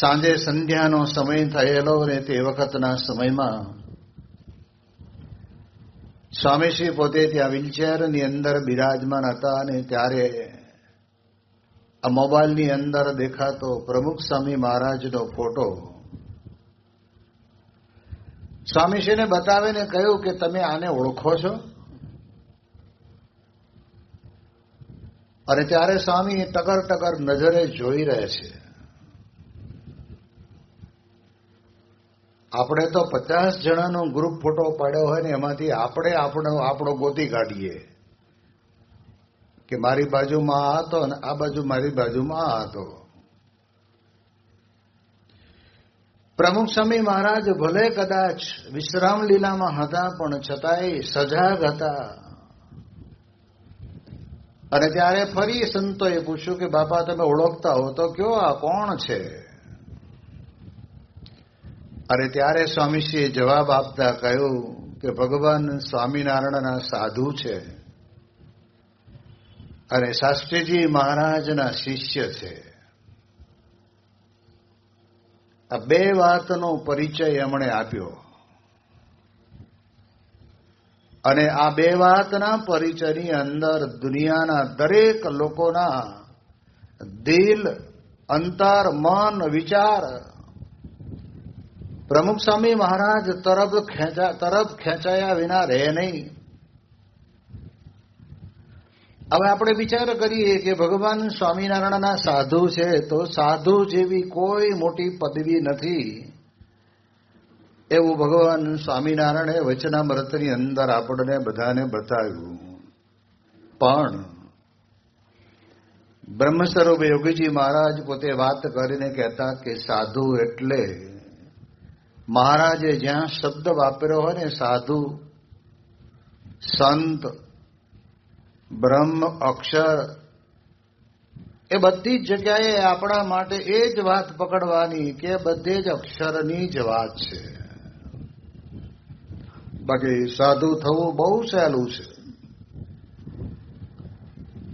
સાંજે સંધ્યાનો સમય થયેલો ને તે વખતના સમયમાં સ્વામીશ્રી પોતે ત્યાં વ્હીલચેરની અંદર બિરાજમાન હતા અને ત્યારે આ મોબાઈલની અંદર દેખાતો પ્રમુખ સ્વામી મહારાજનો ફોટો સ્વામીશ્રીને બતાવીને કહ્યું કે તમે આને ઓળખો છો? અને ત્યારે સ્વામી ટકર ટકર નજરે જોઈ રહે છે. આપણે તો પચાસ જણાનો ગ્રુપ ફોટો પાડ્યો હોય ને એમાંથી આપણે આપણો આપણો ગોતી કાઢીએ. કે મારી બાજુમાં આ હતો અને આ બાજુ મારી બાજુમાં આ હતો. પ્રમુખ સ્વામી મહારાજ ભલે કદાચ વિશ્રામ લીલામાં હતા, પણ છતાંય સજાગ હતા. અને ત્યારે ફરી સંતોએ પૂછ્યું કે, બાપા, તમે ઓળખતા હો તો કયો આ કોણ છે? અને ત્યારે સ્વામીશ્રીએ જવાબ આપતા કહ્યું કે ભગવાન સ્વામિનારાયણના સાધુ છે. અને શાસ્ત્રીજી મહારાજના શિષ્ય છે. આ બે વાતનો પરિચય એમણે આપ્યો. અને આ બે વાતના પરિચયની અંદર દુનિયાના દરેક લોકોના દિલ, અંતર, મન, વિચાર પ્રમુખ સ્વામી મહારાજ તરફ ખેંચા તરફ ખેંચાયા વિના રહે નહીં. હવે આપણે વિચાર કરીએ કે ભગવાન સ્વામિનારાયણના સાધુ છે, તો સાધુ જેવી કોઈ મોટી પદવી નથી. એવું ભગવાન સ્વામિનારાયણે વચનામૃતની અંદર આપણને બધાને બતાવ્યું. પણ બ્રહ્મ સ્વરૂપ યોગીજી મહારાજ પોતે વાત કરીને કહેતા કે સાધુ એટલે મહારાજે જ્યાં શબ્દ વાપર્યો હોય ને, સાધુ, સંત, બ્રહ્મ, અક્ષર, એ બધી જ જગ્યાએ આપણા માટે એ જ વાત પકડવાની કે બધે જ અક્ષરની જ વાત છે. બાકી સાધુ થવું બહુ સહેલું છે.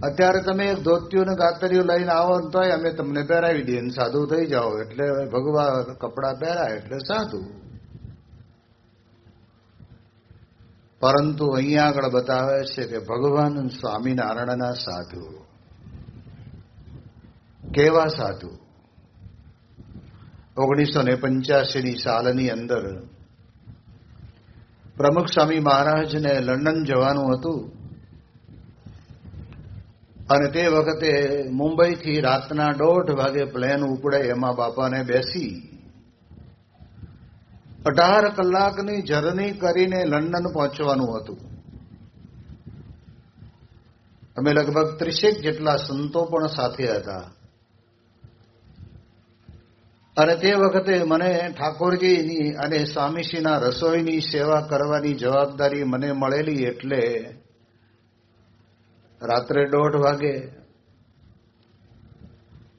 અત્યારે તમે ધોતિયું ને ગાતરીયું લઈને આવો ને તોય અમે તમને પહેરાવી દઈએ સાધુ થઈ જાઓ. એટલે ભગવાન કપડાં પહેરાય, એટલે સાધુ. પરંતુ અહીંયા આગળ બતાવે છે કે ભગવાન સ્વામિનારાયણના સાધુ. કેવા સાધુ? ઓગણીસો ને પંચ્યાસીની સાલની અંદર પ્રમુખ સ્વામી મહારાજને લંડન જવાનું હતું. અને તે વખતે મુંબઈથી રાતના દોઢ વાગે પ્લેન ઉપડે એમાં બાપાને બેસી. અઢાર કલાકની જર્ની કરીને લંડન પહોંચવાનું હતું. અમે લગભગ ત્રીસેક જેટલા સંતો પણ સાથે હતા. અને તે વખતે મને ઠાકોરજીની અને સ્વામીશ્રીના રસોઈની સેવા કરવાની જવાબદારી મને મળેલી એટલે રાત્રે દોઢ વાગે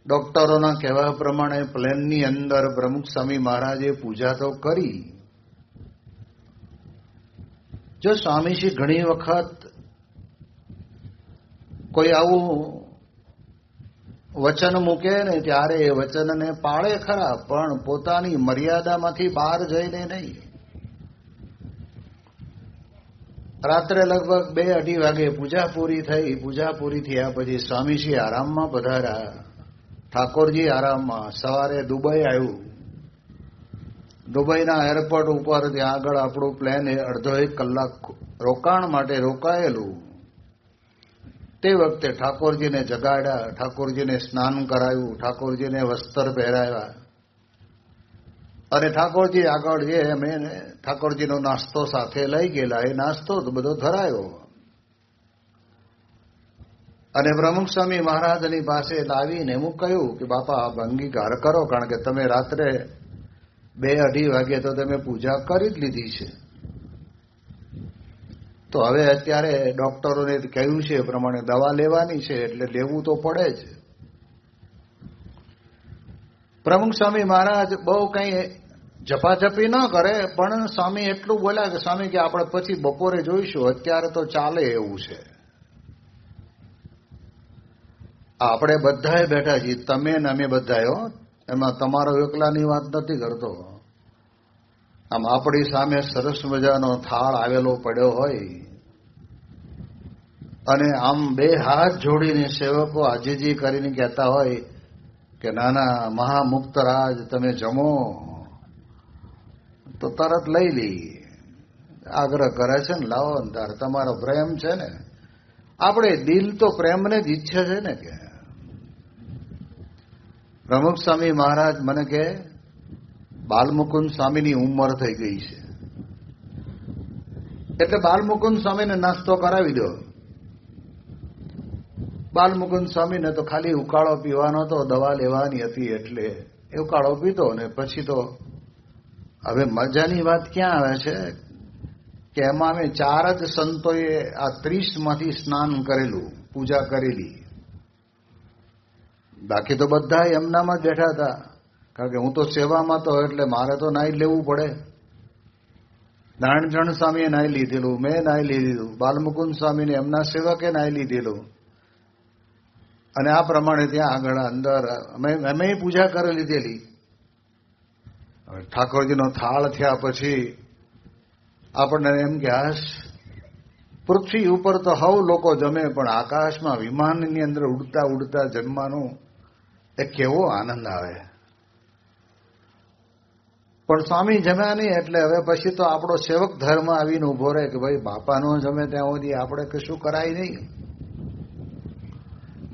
ડોક્ટરોના કહેવા પ્રમાણે પ્લેનની અંદર પ્રમુખ સ્વામી મહારાજે પૂજા તો કરી. જો સ્વામીજી ઘણી વખત કોઈ આવું વચન મૂકે ને ત્યારે એ વચનને પાળે ખરા, પણ પોતાની મર્યાદામાંથી બહાર જઈને નહીં. રાત્રે લગભગ બે અઢી વાગે પૂજા પૂરી થઈ. પૂજા પૂરી થયા પછી સ્વામીજી આરામમાં પધાર્યા. ઠાકોરજી આરામમાં સવારે દુબઈ આવ્યું. દુબઈના એરપોર્ટ ઉપર ત્યાં આગળ આપણું પ્લેન અડધો એક કલાક રોકાણ માટે રોકાયેલું. તે વખતે ઠાકોરજીને જગાડ્યા. ઠાકોરજીને સ્નાન કરાયું. ઠાકોરજીને વસ્ત્ર પહેરાવ્યા. અને ઠાકોરજી, આગળ જે અમે ઠાકોરજીનો નાસ્તો સાથે લઈ ગયેલા, એ નાસ્તો તો બધો ધરાયો. અને પ્રમુખ સ્વામી મહારાજની પાસે લાવીને હું કહ્યું કે, બાપા અંગીકાર કરો, કારણ કે તમે રાત્રે બે અઢી વાગે તો તમે પૂજા કરી જ લીધી છે. તો હવે અત્યારે ડોક્ટરોને કહ્યું છે એ પ્રમાણે દવા લેવાની છે, એટલે લેવું તો પડે જ. પ્રમુખ સ્વામી મહારાજ બહુ કઈ જપાજપી ન કરે, પણ સ્વામી એટલું બોલ્યા કે, સ્વામી, કે આપણે પછી બપોરે જોઈશું. અત્યારે તો ચાલે એવું છે. આપણે બધાએ બેઠા છીએ. તમે ને અમે બધાએ એમાં તમારો એકલાની વાત નથી કરતો. આમ આપણી સામે સરસ મજાનો થાળ આવેલો પડ્યો હોય. અને આમ બે હાથ જોડીને સેવકો આજીજી કરીને કહેતા હોય કે, નાના મહામુક્તરાજ, તમે જમો. તો તરત લઈ લઈ આગ્રહ કરે છે ને, લાવો અંદર તમારો પ્રેમ છે ને. આપણે દિલ તો પ્રેમને જ ઈચ્છે છે ને કે. પ્રમુખ સ્વામી મહારાજ મને કે બાલમુકુંદ સ્વામીની ઉંમર થઈ ગઈ છે. એટલે બાલમુકુંદ સ્વામીને નાસ્તો કરાવી દો. બાલમુકુંદ સ્વામીને તો ખાલી ઉકાળો પીવાનો તો દવા લેવાની હતી એટલે એ ઉકાળો પીતો ને પછી તો હવે મજાની વાત ક્યાં આવે છે? કે એમાં અમે ચાર જ સંતોએ આ ત્રીસમાંથી સ્નાન કરેલું, પૂજા કરેલી. બાકી તો બધા એમનામાં જ બેઠા હતા. કારણ કે હું તો સેવામાં તો એટલે મારે તો નાઈ લેવું પડે. નારાયણચરણ સ્વામીએ નાઈ લીધેલું, મેં નાઈ લીધેલું, બાલમુકુંદ સ્વામીને એમના સેવકે નાઈ લીધેલું. અને આ પ્રમાણે ત્યાં આગળ અંદર અમે અમે પૂજા કરી લીધેલી. ઠાકોરજીનો થાળ થયા પછી આપણને એમ કે હાશ પૃથ્વી ઉપર તો હવ લોકો જમે, પણ આકાશમાં વિમાનની અંદર ઉડતા ઉડતા જમવાનો એ કેવો આનંદ આવે. પણ સ્વામી જમ્યા નહીં એટલે હવે પછી તો આપણો સેવક ધર્મ આવીને ઊભો રહે કે ભાઈ બાપાનો જમે ત્યાં સુધી આપણે કશું કરાય નહીં.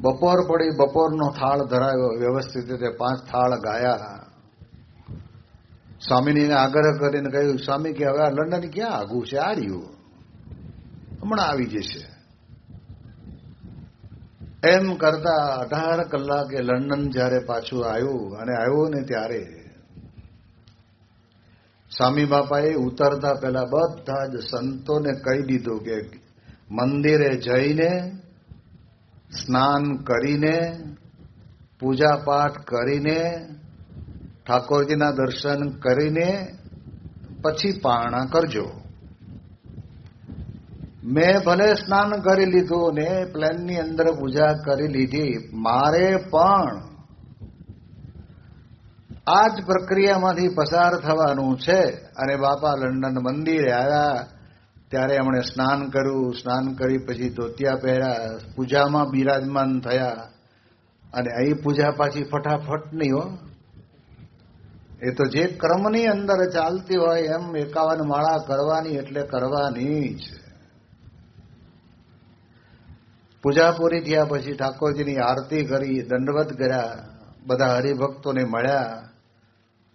બપોર પડી બપોરનો થાળ ધરાવ્યો. વ્યવસ્થિત રીતે પાંચ થાળ ગાયા. સ્વામીને આગ્રહ કરીને કહ્યું, સ્વામી, કે હવે આ લંડન ક્યાં આગું છે? આ રહ્યું હમણાં આવી જશે. એમ કરતા અઢાર કલાકે લંડન જ્યારે પાછું આવ્યું, અને આવ્યું ને ત્યારે સ્વામી બાપાએ ઉતરતા પહેલા બધા જ સંતોને કહી દીધું કે મંદિરે જઈને સ્નાન કરીને પૂજા પાઠ કરીને, ઠાકોરજીના દર્શન કરીને, પછી પારણા કરજો. મેં ભલે સ્નાન કરી લીધું ને પ્લેનની અંદર પૂજા કરી લીધી, મારે પણ આ જ પ્રક્રિયામાંથી પસાર થવાનું છે. અને બાપા લંડન મંદિરે આવ્યા ત્યારે એમણે સ્નાન કર્યું, સ્નાન કરી પછી ધોતિયા પહેર્યા, પૂજામાં બિરાજમાન થયા. અને અહીં પૂજા પાછી ફટાફટ નહીં હો. એ તો જે ક્રમની અંદર ચાલતી હોય એમ એકાવન માળા કરવાની એટલે કરવાની જ. પૂજા પૂરી થયા પછી ઠાકોરજીની આરતી કરી, દંડવત કર્યા, બધા હરિભક્તોને મળ્યા.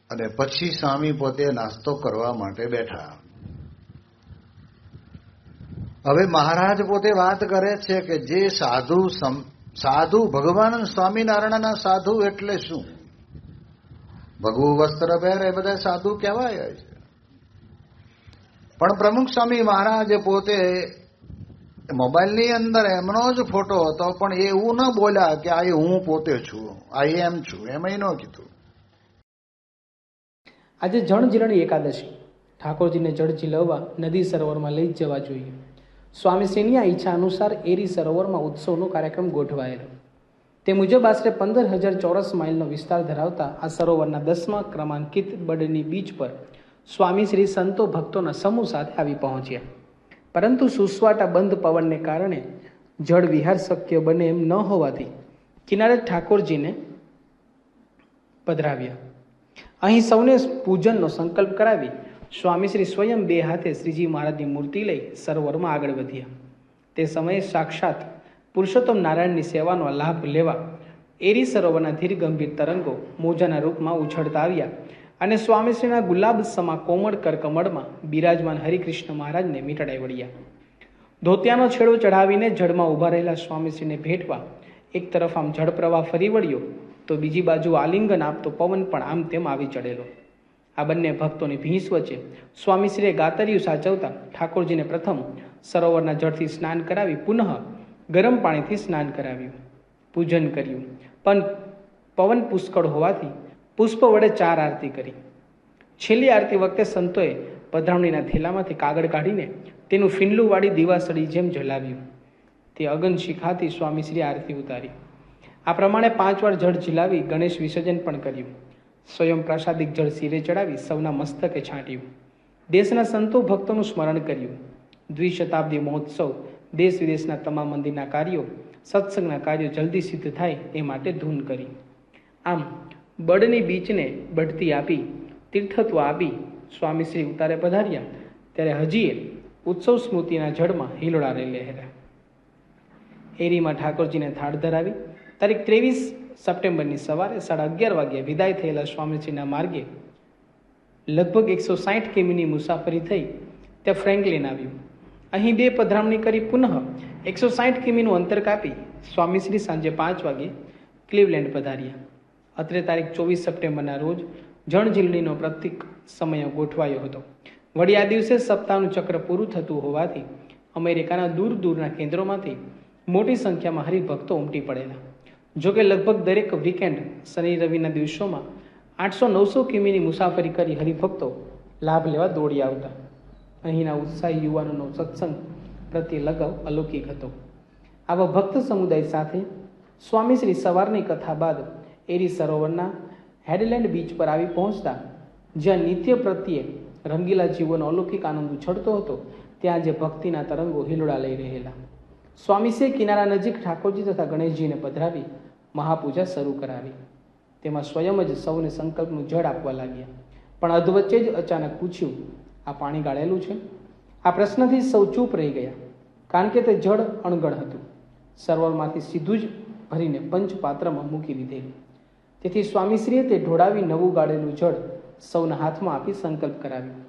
અને પછી સ્વામી પોતે નાસ્તો કરવા માટે બેઠા. હવે મહારાજ પોતે વાત કરે છે કે જે સાધુ સાધુ ભગવાન સ્વામિનારાયણના સાધુ એટલે શું? ભગવું વસ્ત્ર પહેરે બધા સાધુ કહેવાય છે પણ પ્રમુખ સ્વામી મહારાજ પોતે મોબાઈલની અંદર એમનો જ ફોટો હતો, પણ એવું ન બોલ્યા કે આ હું પોતે છું આ એમ છું. એમ ન કીધું. આજે જણ જીલણી એકાદશી. ઠાકોરજીને જળ જીલવવા નદી સરોવરમાં લઈ જવા જોઈએ. સ્વામીશ્રીની આ ઈચ્છા અનુસાર એરી સરોવરમાં ઉત્સવનો કાર્યક્રમ ગોઠવાયેલો. તે મુજબ આશરે પંદર હજાર ચોરસ માઇલનો વિસ્તાર ધરાવતા આ સરોવરના દસમા ક્રમાંકિત બડની બીચ પર સ્વામીશ્રી સંતો ભક્તોના સમૂહ સાથે આવી પહોંચ્યા. પરંતુ સુસવાટા બંધ પવનને કારણે જળ વિહાર શક્ય બને એમ ન હોવાથી કિનારે ઠાકોરજીને પધરાવ્યા. અહીં સૌને પૂજનનો સંકલ્પ કરાવી સ્વામીશ્રી સ્વયં બે હાથે શ્રીજી મહારાજની મૂર્તિ લઈ સરોવરમાં આગળ વધ્યા. તે સમયે સાક્ષાત પુરુષોત્તમ નારાયણની સેવાનો લાભ લેવા એરી સરોવરના ધીર ગંભીર તરંગો મોજાના રૂપમાં ઉછળતા આવ્યા અને સ્વામીશ્રીના ગુલાબ સમા કોમળ કરકમળમાં બિરાજમાન હરિકૃષ્ણ મહારાજને મીટડાઈ વળ્યા. ધોતિયાનો છેડો ચઢાવીને જળમાં ઊભા રહેલા સ્વામીશ્રીને ભેટવા એક તરફ આમ જળ પ્રવાહ ફરી વળ્યો, તો બીજી બાજુ આલિંગન આપતો પવન પણ આમ તેમ આવી ચડેલો. આ બંને ભક્તોની ભીંસ વચ્ચે સ્વામીશ્રીએ ગાતરિયું સાચવતા ઠાકોરજીને પ્રથમ સરોવરના જળથી સ્નાન કરાવી પુનઃ ગરમ પાણીથી સ્નાન કરાવ્યું. પૂજન કર્યું. પણ પવન પુષ્કળ હોવાથી પુષ્પ વડે ચાર આરતી કરી. છેલ્લી આરતી વખતે સંતોએ પધરામણીના થેલામાંથી કાગળ કાઢીને તેનું ફીંડલું વાળી દીવાસળી જેમ જલાવ્યું. તે અગન શિખાથી સ્વામીશ્રી આરતી ઉતારી. આ પ્રમાણે પાંચ વાર જળ ઝીલાવી ગણેશ વિસર્જન પણ કર્યું. સ્વયં પ્રાસાદિક જળ શિરે ચડાવી સૌના મસ્તકે છાંટ્યું. દેશના સંતો ભક્તોનું સ્મરણ કર્યું. દ્વિશતાબ્દી મહોત્સવ, દેશ વિદેશના તમામ મંદિરના કાર્યો, સત્સંગના કાર્યો જલ્દી સિદ્ધ થાય એ માટે ધૂન કરી. આમ, બળની બીચને બઢતી આપી, તીર્થત્વ આપી સ્વામીશ્રી ઉતારે પધાર્યા, ત્યારે હજીએ ઉત્સવ સ્મૃતિના જળમાં હિલોળા રહી લહેરા એરીમાં ઠાકોરજીને થાળ ધરાવી, તારીખ ત્રેવીસ સપ્ટેમ્બરની સવારે સાડા અગિયાર વાગ્યે વિદાય થયેલા સ્વામીજીના માર્ગે લગભગ એકસો સાઠ કિમીની મુસાફરી થઈ ત્યાં ફ્રેન્કલિન આવ્યું. અહીં બે પધરામણી કરી પુનઃ એકસો સાઠ કિમીનું અંતર કાપી સ્વામીશ્રી સાંજે પાંચ વાગે ક્લીવલેન્ડ પધાર્યા. અત્રે તારીખ ચોવીસ સપ્ટેમ્બરના રોજ જણઝીલણીનો પ્રતિક સમય ગોઠવાયો હતો. વળી આ દિવસે સપ્તાહનું ચક્ર પૂરું થતું હોવાથી અમેરિકાના દૂર દૂરના કેન્દ્રોમાંથી મોટી સંખ્યામાં હરિભક્તો ઉમટી પડેલા. જોકે લગભગ દરેક વીકેન્ડ શનિ રવિના દિવસોમાં આઠસો નવસો કિમીની મુસાફરી કરી હરિભક્તો લાભ લેવા દોડી આવતા. અહીંના ઉત્સાહી યુવાનોનો સત્સંગ પ્રત્યે લગાવ અલૌકિક હતો. આવા ભક્ત સમુદાય સાથે સ્વામીશ્રી સવારની કથા બાદ એરી સરોવરના હેડલેન્ડ બીચ પર આવી પહોંચતા, જ્યાં નિત્ય પ્રત્યે રંગીલા જીવોનો અલૌકિક આનંદ ઉછળતો હતો, ત્યાં જે ભક્તિના તરંગો હિલોડા લઈ રહેલા. સ્વામીસે કિનારા નજીક ઠાકોરજી તથા ગણેશજીને પધરાવી મહાપૂજા શરૂ કરાવી. તેમાં સ્વયં જ સૌને સંકલ્પનું જળ આપવા લાગ્યા. પણ અધવચ્ચે જ અચાનક પૂછ્યું, આ પાણી ગાળેલું છે? આ પ્રશ્નથી સૌ ચૂપ રહી ગયા, કારણ કે તે જળ અણગળ હતું. સરોવરમાંથી સીધું જ ભરીને પંચપાત્રમાં મૂકી દીધેલું. તેથી સ્વામીશ્રીએ તે ઢોળાવી નવું ગાળેલું જળ સૌના હાથમાં આપી સંકલ્પ કરાવ્યો.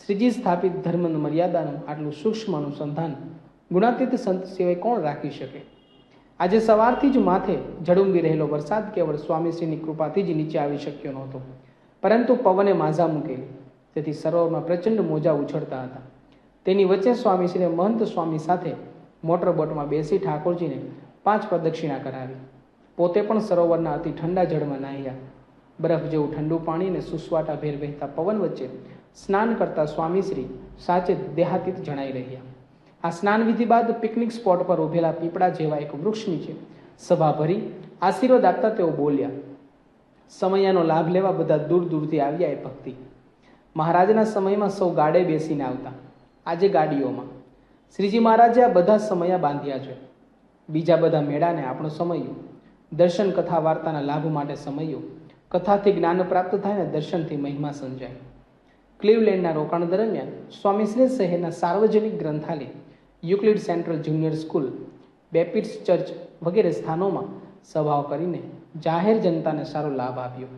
શ્રીજી સ્થાપિત ધર્મની મર્યાદાનું આટલું સૂક્ષ્મ અનુસંધાન ગુણાતીત સંત સિવાય કોણ રાખી શકે? આજે સવારથી જ માથે ઝડુંબી રહેલો વરસાદ કેવળ સ્વામીશ્રીની કૃપાથી જ નીચે આવી શક્યો નહોતો. પરંતુ પવને માઝા મૂકેલી. તેથી સરોવરમાં પ્રચંડ મોજા ઉછળતા હતા. તેની વચ્ચે સ્વામીશ્રીએ મહંત સ્વામી સાથે મોટર બોટમાં બેસી ઠાકોરજીને પાંચ પ્રદક્ષિણા કરાવી. પોતે પણ સરોવરના અતિ ઠંડા જળમાં નાહ્યા. બરફ જેવું ઠંડુ પાણીને સુસવાટા ભેર વહેતા પવન વચ્ચે સ્નાન કરતા સ્વામીશ્રી સાચે દેહાતીત જણાઈ રહ્યા. આ સ્નાન વિધિ બાદ પિકનિક સ્પોટ પર ઉભેલા પીપળા જેવા એક વૃક્ષ નીચે સભા ભરી આશીર્વાદ આપતા તેઓ બોલ્યા, સમયાનો લાભ લેવા બધા દૂર દૂરથી આવ્યા એ ભક્તિ. મહારાજના સમયમાં સૌ ગાડે બેસીને આવતા. આજે ગાડીઓમાં. શ્રીજી મહારાજે આ બધા સમયા બાંધ્યા છે. બીજા બધા મેળાને આપણો સમયો, દર્શન કથા વાર્તાના લાભ માટે સમયો, કથાથી જ્ઞાન પ્રાપ્ત થાય ને દર્શનથી મહિમા સમજાય ક્લીવલેન્ડના રોકાણ દરમિયાન સ્વામીશ્રી શહેરના સાર્વજનિક ગ્રંથાલય Euclid Central Junior school, Baptist church વગેરે સ્થાનોમાં સભાઓ કરીને જાહેર જનતાને સારો લાભ આપ્યો.